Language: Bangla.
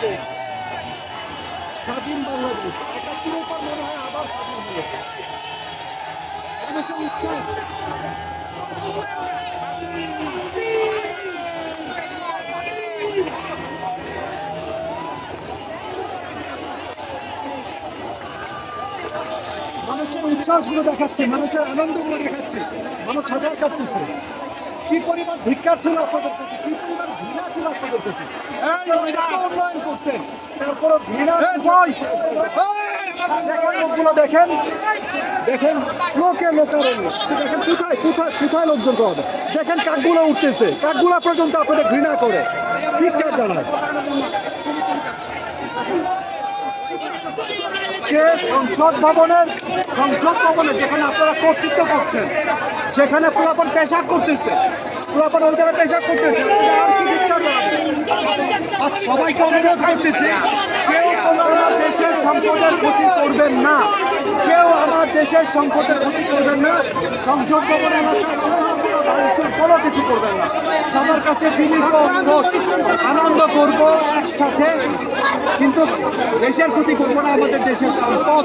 বাংলাদেশ। স্বাধীন বাংলাদেশ। একাত্তরের পর মনে হয় আবার স্বাধীন হলো। মানুষের উচ্ছ্বাস মানুষের উচ্ছ্বাসগুলো দেখাচ্ছে, মানুষের আনন্দগুলো দেখাচ্ছে। মানুষ সাজা কাটতেছে। কি পরিমাণ ধিক্কার ছিল আপনাদের প্রতি? কি পরিমাণ ঘৃণা ছিল আপনাদের প্রতি? উন্নয়ন করছেন তারপরে ঘৃণা দেখেন লোকগুলো দেখেন। দেখেন লোকে লোকারণ্য। দেখেন কোথায় কোথায় কোথায় লোকজন পাওয়া দেখেন কাঠগুলো উঠতেছে। কাঠগুলো পর্যন্ত আপনাদের ঘৃণা করে। ধিক্কার জানায়। আজকে সংসদ ভবনের, সংসদ ভবনে যেখানে আপনারা কর্তৃত্ব করছেন, সেখানে পোলাপন পেশাব করতেছে। পোলাপন ওই জায়গায় পেশাব করতেছে। আর সবাইকে অনুরোধ করতেছি, কেউ আমার দেশের সম্পদের ক্ষতি করবেন না। কেউ আমার দেশের সম্পদের ক্ষতি করবেন না। সংসদ ভবনে কোনো কিছু করবেন না। সবার কাছে আনন্দ করব একসাথে। কিন্তু দেশের ক্ষতি করব না আমাদের দেশের সম্পদ।